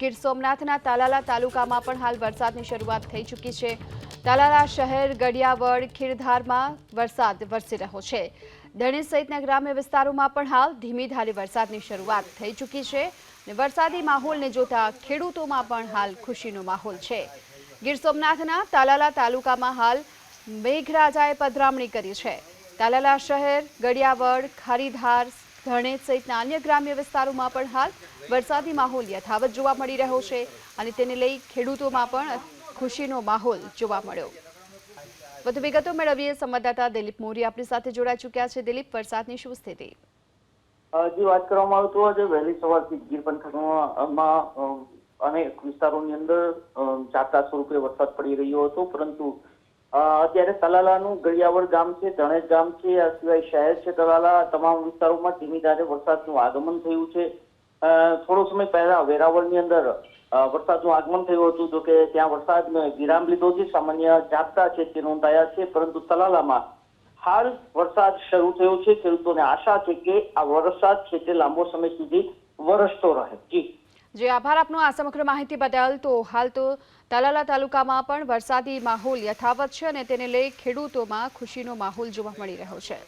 ગીર સોમનાથના તાલાલા તાલુકામાં પણ હાલ વરસાદની શરૂઆત થઈ ચૂકી છે. તાલાલા શહેર, ગડિયાવડ, ખીરધારમાં વરસાદ વરસી રહ્યો છે. ધણી સહિતના ગ્રામ્ય વિસ્તારોમાં પણ હાલ ધીમી ધારે વરસાદની શરૂઆત થઈ ચૂકી છે અને વરસાદી માહોલને જોતા ખેડૂતોમાં પણ હાલ ખુશીનો માહોલ છે. ગીર સોમનાથના તાલાલા તાલુકામાં હાલ મેઘરાજાએ પધરામણી કરી છે. તાલાલા શહેર, ગડિયાવડ, ખારીધાર ધણેજ સહિતના અન્ય ગ્રામ્ય વિસ્તારોમાં પણ હાલ વરસાદી માહોલ યથાવત જોવા મળી રહ્યો છે અને તેને લઈ ખેડૂતોમાં પણ ખુશીનો માહોલ જોવા મળ્યો. વધુ વિગતો મેળવીએ સંવાદદાતા દિલીપ મોરી આપણી સાથે જોડાઈ ચૂક્યા છે. દિલીપ વરસાદની શું સ્થિતિ? જે વાત કરવામાં આવતો આજે વહેલી સવારથી ગીર પંથકમાં અ, અનેક વિસ્તારોની અંદર ઝાપટા સ્વરૂપે વરસાદ પડી રહ્યો હતો પરંતુ અત્યારે તલાલાનું ગળિયાવળ ગામ છે, ધણેજ ગામ છે, આ સિવાય શહેર છે, તલાલા તમામ વિસ્તારોમાં ધીમી ધારે વરસાદનું આગમન થયું છે. થોડો સમય પહેલા વેરાવળની અંદર વરસાદનું આગમન થયું હતું તો કે ત્યાં વરસાદ વિરામ લીધો છે, સામાન્ય ઝાપટા છે તે નોંધાયા છે, પરંતુ તલાલામાં હાલ વરસાદ શરૂ થયો છે, ખેડૂતોને આશા છે કે આ વરસાદ છે તે લાંબો સમય સુધી વરસતો રહે. જી. જે આભાર આપનો આ સમગ્ર માહિતી બદલ. તો હાલ તો તાલાલા તાલુકામાં પણ વરસાદી માહોલ યથાવત છે અને તેને લઈ ખેડૂતોમાં ખુશીનો માહોલ જોવા મળી રહ્યો છે.